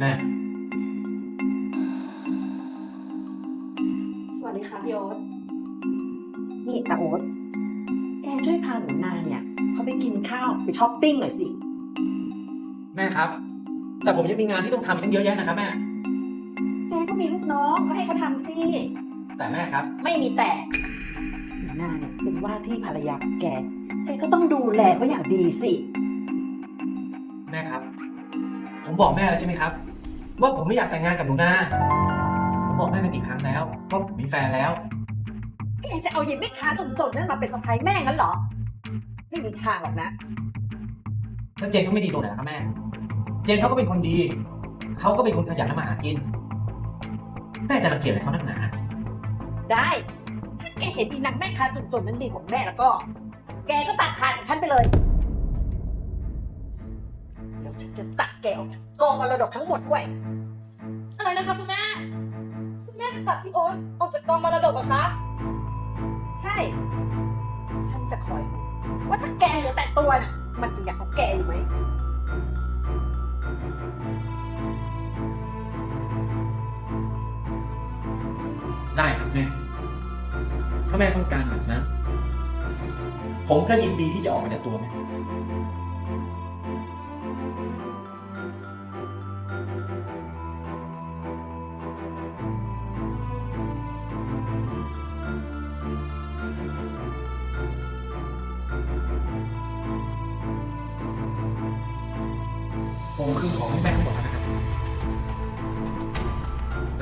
แม่สวัสดีค่ะพี่โอ๊ตนี่ตาโอ๊ตแกช่วยพาหนูนาเนี่ยเขาไปกินข้าวไปช้อปปิ้งหน่อยสิ แม่ครับ แต่ผมยังมีงานที่ต้องทำอีกตั้งเยอะแยะนะครับแม่ แกก็มีลูกน้องก็ให้เขาทำสิ แต่แม่ครับ ไม่มีแต่หนูนาเนี่ยเป็นว่าที่ภรรยาของแก แกก็ต้องดูแลเขาอย่างดีสิ แม่ครับ ผมบอกแม่แล้วใช่ไหมครับ ว่าผมไม่อยากแต่งงานกับหนูนาผมบอกแม่มากี่ครั้งแล้วว่าผมมีแฟนแล้ว แกจะเอาเย็นแม่ค้าจนๆนั่นมาเป็นสะพ้ายแม่งั้นเหรอ ไม่มีทางหรอกนะ แล้วเจนก็ไม่ดีตรงไหนนะครับแม่ เจนเขาก็เป็นคนดี เขาก็เป็นคนขยันทำมาหากิน แม่จะรังเกียจอะไรเขานักหนา ได้ ถ้าแกเห็นอีนางแม่ค้าจนๆนั้นดีกว่าแม่แล้วก็ แกก็ตัดขาดจากฉันไปเลยแล้วฉันจะตัดแกออกจากกองมรดกทั้งหมดด้วย อะไรนะคะคุณแม่ คุณแม่จะตัดพี่โอ๊ตออกจากกองมรดกเหรอคะ ใช่ ฉันจะคอยดูว่าถ้าแกเหลือแต่ตัวน่ะ มันจะอยากเอาแกอยู่ไหม ได้ครับแม่ ถ้าแม่ต้องการแบบนั้น ผมก็ยินดีที่จะออกมาจากตัวแม่ ผมคืนของให้แม่ทั้งหมดแล้วนะครับ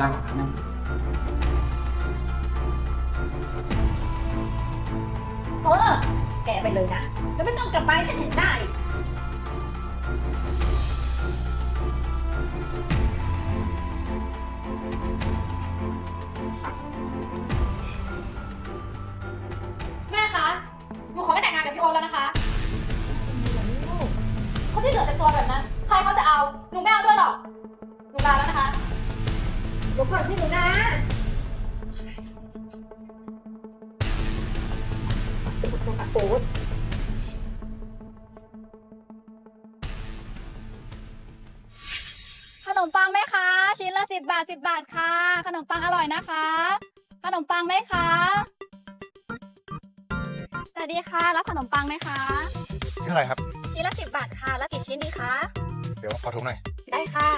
ลาก่อนครับแม่เออแกไปเลยนะแล้วไม่ต้องกลับไปฉันเห็นหน้แม่คะหนูขอไม่แต่งงานกับพี่โอ๊ตแล้วนะคะ คนที่เหลือแต่ตัวแบบนั้น ใครเขาจะเอา หนูไม่เอาด้วยหรอก หนูลาแล้วนะคะเดี๋ยวก่อนสิหนูนะ โอ๊ตขนมปังไหมคะ ชิ้นละสิบบาทสิบบาทค่ะ ขนมปังอร่อยนะคะ ขนมปังไหมคะ สวัสดีค่ะ รับขนมปังไหมคะเท่าไหร่ครับ ชิ้นละสิบบาทค่ะแล้วกี่ชิ้นดีคะ เดี๋ยวขอถุงหน่อย ได้ค่ะ